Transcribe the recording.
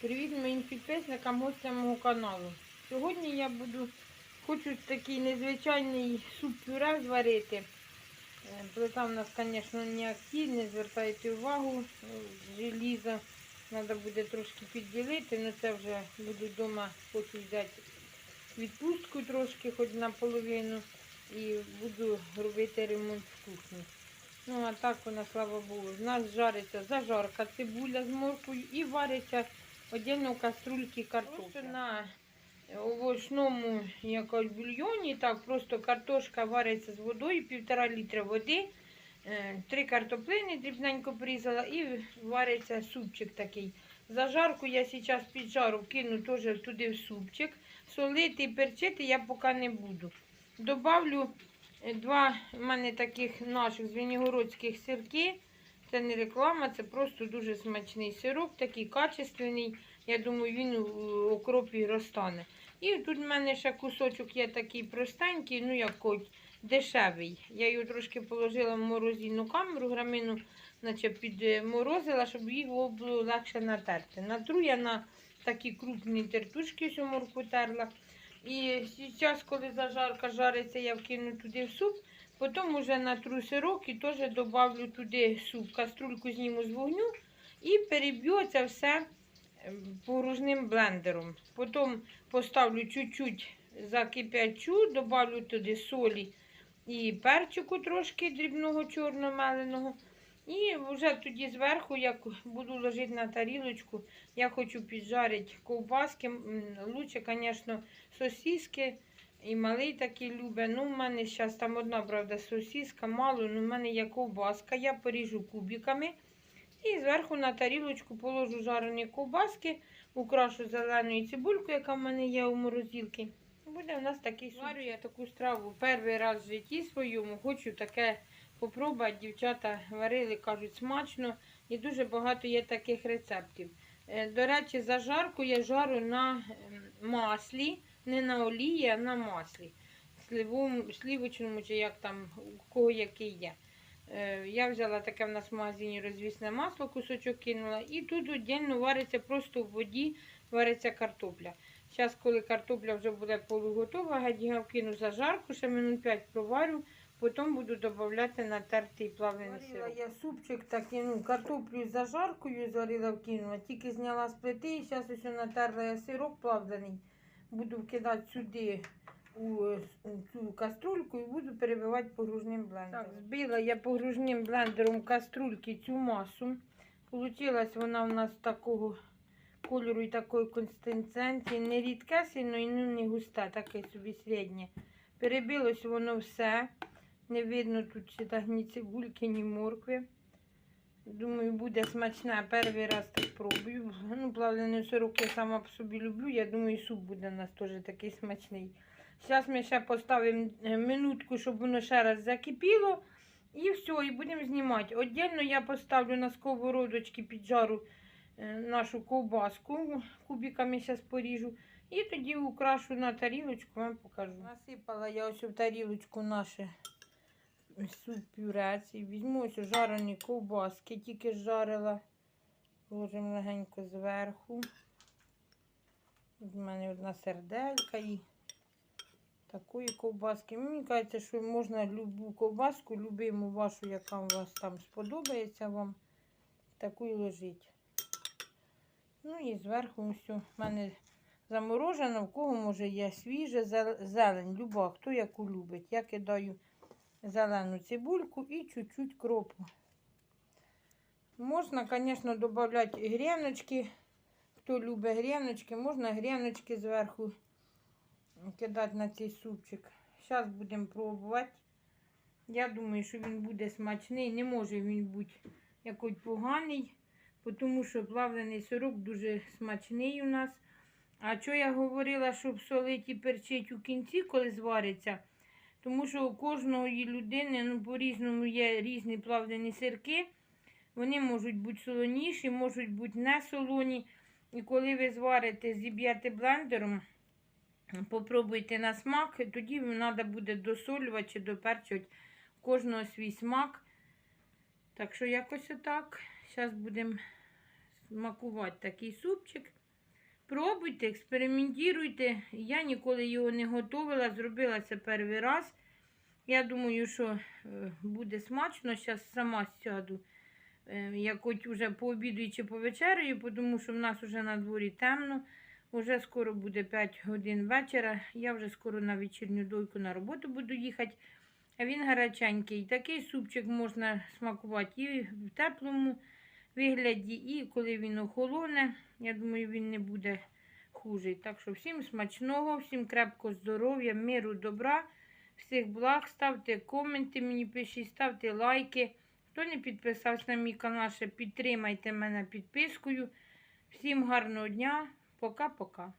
Привіт моїм підписникам, гостям мого каналу. Сьогодні я буду хочу такий незвичайний суп-пюре зварити. Е, Плита в нас, звісно, не активна, звертайте увагу, е, желізо треба буде трошки підділити, але це вже буду вдома, хочу взяти відпустку трошки, хоч наполовину, і буду робити ремонт в кухні. Ну, а так вона, слава Богу, в нас жариться зажарка, цибуля з моркою і вариться отдельно в каструльці картошка. На овочному якось бульйоні, так, просто картошка вариться з водою, півтора літра води, е, три картоплини дрібненько порізала і вариться супчик такий. Зажарку я зараз під жару кину теж туди в супчик. Солити і перчити я поки не буду. Добавлю два в мене таких наших звенігородських сирки. Це не реклама, це просто дуже смачний сирок, такий качественний. Я думаю, він у окропі розтане. І тут в мене ще кусочок є такий простенький, ну як хоч дешевий. Я його трошки положила в морозильну камеру, грамину наче підморозила, щоб його було легше натерти. Натру я на такі крупні тертушки, що морку терла. І зараз, коли зажарка жариться, я вкину туди в суп. Потім уже натру сирок і теж добавлю туди суп, каструльку зніму з вогню і переб'ю це все ем, погружним блендером. Потім поставлю чуть-чуть закип'ячу, добавлю туди солі і перчику трошки дрібного чорномеленого. І вже тоді зверху, як буду ложити на тарілочку, я хочу піджарити ковбаски. Лучше, звісно, сосиски. І малий такий любить. Ну, в мене зараз там одна, правда, сосиска, мало, ну в мене є ковбаска. Я поріжу кубиками. І зверху на тарілочку положу жарені ковбаски, украшу зеленою цибулькою, яка в мене є у морозилці. Буде в нас такий суп. Варю я таку страву перший раз в житті своєму. Хочу таке попробувати. Дівчата варили, кажуть, смачно. І дуже багато є таких рецептів. Е, До речі, зажарку я жару на ем, маслі, не на олії, а на маслі. Сливовому, слівочному, чи як там, у кого який є. Е, Я взяла таке в нас в магазині розвісне масло, кусочок кинула. І тут віддільно вариться просто в воді, вариться картопля. Зараз, коли картопля вже буде полуготова, я вкину зажарку, ще минут 5 проварю, потім буду додавати натертий плавлений сир. Я супчик такий, ну, картоплю з зажаркою зварила, вкинула, тільки зняла з плити і зараз ось натерла я сирок плавлений. Буду вкидати сюди у, цю каструльку і буду перебивати погружним блендером. Так, збила я погружним блендером каструльки цю масу. Получилась вона у нас такого кольору і такої консистенції. Не рідке сильно і ну, не густе, таке собі середнє. Перебилось воно все. Не видно тут так ні цибульки, ні моркви. Думаю, буде смачне. Перший раз так пробую. Ну, плавлений сирок я сама по собі люблю. Я думаю, суп буде у нас теж такий смачний. Зараз ми ще поставимо е, минутку, щоб воно ще раз закипіло. І все, і будемо знімати. Отдельно я поставлю на сковородочки під жару е, нашу ковбаску. Кубиками зараз поріжу. І тоді украшу на тарілочку, вам покажу. Насипала я ось в тарілочку наше суп пюре. цей. Візьму ось жарені ковбаски, тільки жарила. Ложимо легенько зверху. В мене одна серделька і такої ковбаски. Мені кажеться, що можна любу ковбаску, любиму вашу, яка у вас там сподобається вам, таку і ложить. Ну і зверху все. У мене заморожено, в кого може є свіже, зелень, люба, хто яку любить. Я кидаю зелену цибульку і чуть-чуть кропу. Можна, звісно, додати гріночки. Хто любить гріночки, можна гріночки зверху кидати на цей супчик. Зараз будемо пробувати. Я думаю, що він буде смачний. Не може він бути якось поганий, тому що плавлений сирок дуже смачний у нас. А що я говорила, щоб солити і перчить у кінці, коли звариться? Тому що у кожної людини ну, по-різному є різні плавлені сирки. Вони можуть бути солоніші, можуть бути не солоні. І коли ви зварите, зіб'єте блендером, попробуйте на смак, тоді вам треба буде досолювати чи доперчувати кожного свій смак. Так що якось отак. Зараз будемо смакувати такий супчик. Пробуйте, експериментуйте. Я ніколи його не готувала, зробила це перший раз. Я думаю, що е, буде смачно. Зараз сама сяду, е, як хоч уже пообідаю чи повечеряю, тому що в нас вже на дворі темно. Уже скоро буде 5 годин вечора. Я вже скоро на вечірню дойку на роботу буду їхати. Він гаряченький. Такий супчик можна смакувати і в теплому вигляді, і коли він охолоне. Я думаю, він не буде хуже. Так що всім смачного, всім крепкого здоров'я, миру, добра, всіх благ. Ставте коменти, мені пишіть, ставте лайки. Хто не підписався на мій канал, ще підтримайте мене підпискою. Всім гарного дня. Пока-пока.